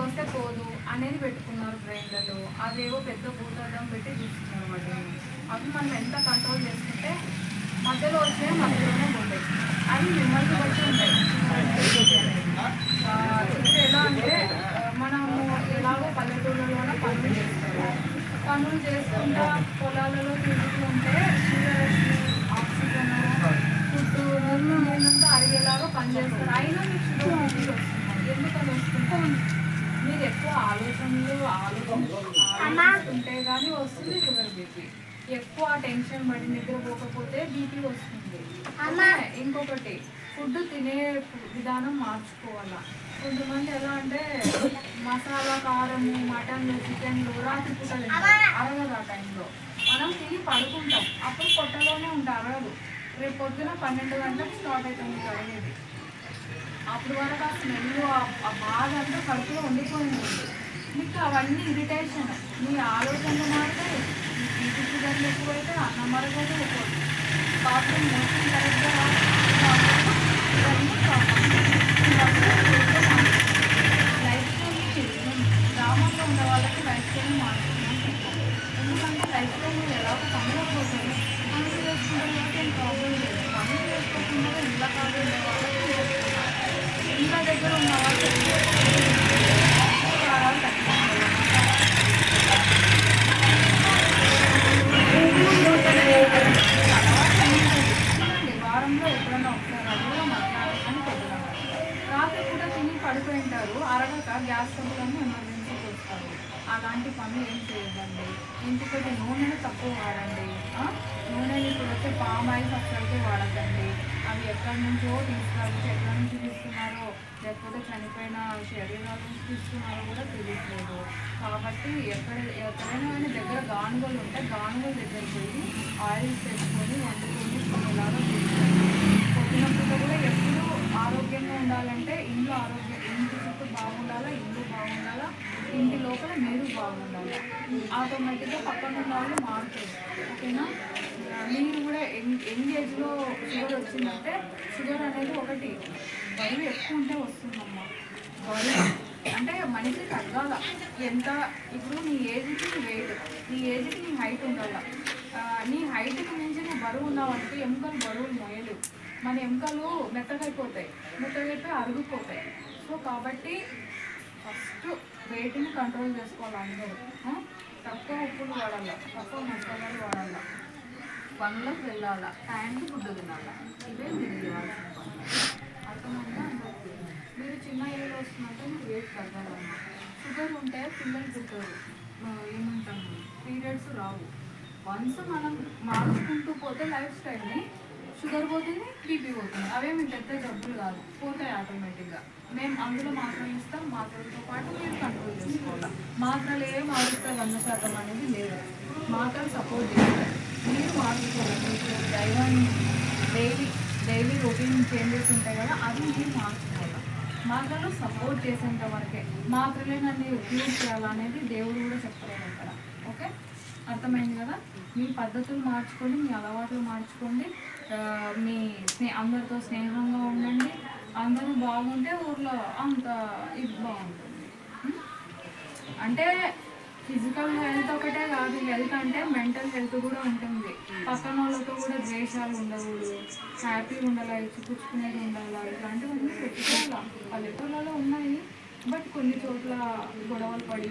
వస్తే పోదు అనేది పెట్టుకున్నారు ట్రైన్లలో. అవేవో పెద్ద భూతద్దం పెట్టి చూస్తున్నారు వాటిని అవి మనం ఎంత కంట్రోల్ చేసుకుంటే మధ్యలో వచ్చే మధ్యలోనే ఉంటాయి అవి మిమ్మల్ని బట్టి ఉంటాయి. ఇప్పుడు ఎలా అంటే మనము ఎలాగో పల్లెటూళ్ళలోనే పనులు చేస్తాము. పనులు చేసుకుంటా పొలాలలో తిరుగుతూ ఉంటే ఆక్సిజన్ ఫుడ్ నీళ్ళు నీళ్ళంతా అరిగేలాగా పనిచేస్తారు అయినా మీకు షుగర్ బీపీ వస్తుంది ఎందుకని వస్తుంది మీరు ఎక్కువ ఆలోచిస్తుంటే కానీ వస్తుంది షుగర్ బీపీ. ఎక్కువ టెన్షన్ పడి నిద్రపోకపోతే బీపీ వస్తుంది? ఇంకొకటి ఫుడ్ తినే విధానం మార్చుకోవాలా. కొంతమంది ఎలా అంటే మసాలా కారము మటన్లు చికెన్లు రాత్రి పూట తింటారు. అరగదు ఆ టైంలో. మనం తిని పడుకుంటాం. అప్పుడు పొట్టలోనే ఉంటాం అరగదు. రేపు పొద్దున పన్నెండు గంటలకు స్టార్ట్ అవుతుంది మీకు అడిగేది అప్పుడు వరకు ఆ స్మెల్ ఆ బాధ అంతా కడుపులో ఉండిపోయి ఉంటుంది మీకు అవన్నీ ఇరిటేషన్ మీ ఆలోచనలు మారుతాయి. మీ బీపీ షుగర్లు ఎక్కువైతే అన్నం మరగదు. ఎక్కువ మోసం కరెక్ట్గా రాదు. ఇవన్నీ లైఫ్ స్టైల్ గ్రామంలో ఉన్న వాళ్ళకి లైఫ్ స్టైల్ మార్చుకున్నాం ఎందుకంటే లైఫ్ స్టైల్ మీరు ఎలా పనులు పోతుంది పనులు చేసుకుంటే ఏం ప్రాబ్లం లేదు. పనులు చేసుకోకుండా ఇళ్ళ కాదు ఉండే వాళ్ళకి ఇంట్లో దగ్గర ఉన్న వాళ్ళకి పడిపోయింటారు గ్యాస్ ట్రబుల్ ఎమర్జెన్సీకి వస్తారు అలాంటి పనులు ఏం చేయదండి ఇంకొకటి నూనెను తక్కువ వాడండి. నూనెని ఇప్పుడు వచ్చే పామ్ ఆయిల్స్ అసలుకే వాడకండి. అవి ఎక్కడి నుంచో తీసుకురావచ్చు ఎక్కడి నుంచి తీస్తున్నారో లేకపోతే చనిపోయిన శరీరాల నుంచి తీసుకున్నారో కూడా తెలియట్లేదు. కాబట్టి ఎక్కడ ఎక్కడైనా కానీ దగ్గర గానుగలు ఉంటే గానుగల దగ్గర పోయి ఆయిల్స్ తెచ్చుకొని లోపల మీరు బాగుండాలి. ఆటోమేటిక్గా పక్కన ఉన్న వాళ్ళు మారుతుంది ఓకేనా? మీరు కూడా యంగ్ యంగ్ ఏజ్లో షుగర్ వచ్చిందంటే షుగర్ అనేది ఒకటి. బరువు ఎక్కువ ఉంటే వస్తుందమ్మా. బరువు అంటే మనిషి తగ్గాల. ఎంత ఇప్పుడు నీ ఏజ్కి నీ వెయిట్ నీ ఏజ్కి నీ హైట్ ఉండాల. నీ హైట్కి మించి నువ్వు బరువు ఉన్నావంటే ఎముకలు బరువులు మోయలేవు. మన ఎముకలు మెత్తగైపోతాయి. మెత్తగైపోయి అరుగుపోతాయి. సో కాబట్టి ఫస్ట్ వెయిట్ని కంట్రోల్ చేసుకోవాలి అందరూ. తక్కువ ఉప్పులు వాడాలి? తక్కువ మసాలాలు వాడాలి? పనులకు వెళ్ళాలా? టైంకి ఫుడ్ తినాల? ఇవే మీరు ఇవ్వాల్సిన పనులు అర్థమైందా? అందరికీ మీరు చిన్న ఏళ్ళు వస్తున్నట్టు మీరు వెయిట్ తగ్గాలన్నమాట. షుగర్ ఉంటే పిల్లలు పుట్టారు. ఏమంటాము పీరియడ్స్ రావు. వన్స్ మనం మార్చుకుంటూ పోతే లైఫ్ స్టైల్ని షుగర్ పోతుంది బీపీ పోతుంది. అవేమి పెద్ద జబ్బులు కాదు. పోతాయి ఆటోమేటిక్గా. మేము అందులో మాత్రలు ఇస్తాం మాత్రలతో పాటు మేము కంట్రోల్ చేసుకోవాలి. మాత్రలు ఏ మారుస్తే వంద శాతం అనేది లేదు. మాత్రలు సపోర్ట్ చేస్తారు. మీరు మార్చుకోవాలి దైవాన్ని డైలీ డైలీ రొటీన్ చేంజెస్ ఉంటాయి కదా అవి మీరు మార్చుకోవాలి. మాత్రలు సపోర్ట్ చేసేంత వరకే మాత్రలే నన్ను ఉపయోగ చేయాలనేది దేవుడు కూడా చెప్పలేదు అక్కడ ఓకే? అర్థమైంది కదా? మీ పద్ధతులు మార్చుకోండి మీ అలవాట్లు మార్చుకోండి. మీ స్నే అందరితో స్నేహంగా ఉండండి. అందరూ బాగుంటే ఊర్లో అంత ఇది బాగుంటుంది. అంటే ఫిజికల్ హెల్త్ ఒకటే కాదు హెల్త్ అంటే మెంటల్ హెల్త్ కూడా ఉంటుంది. పక్కన వాళ్ళతో కూడా ద్వేషాలు ఉండకూడదు. హ్యాపీగా ఉండాలి ఇచ్చిపుచ్చుకునేది ఉండాలి ఇలాంటివన్నీ పెట్టుకోవాలి. పల్లెటూళ్ళలో ఉన్నాయి బట్ కొన్ని చోట్ల గొడవలు పడి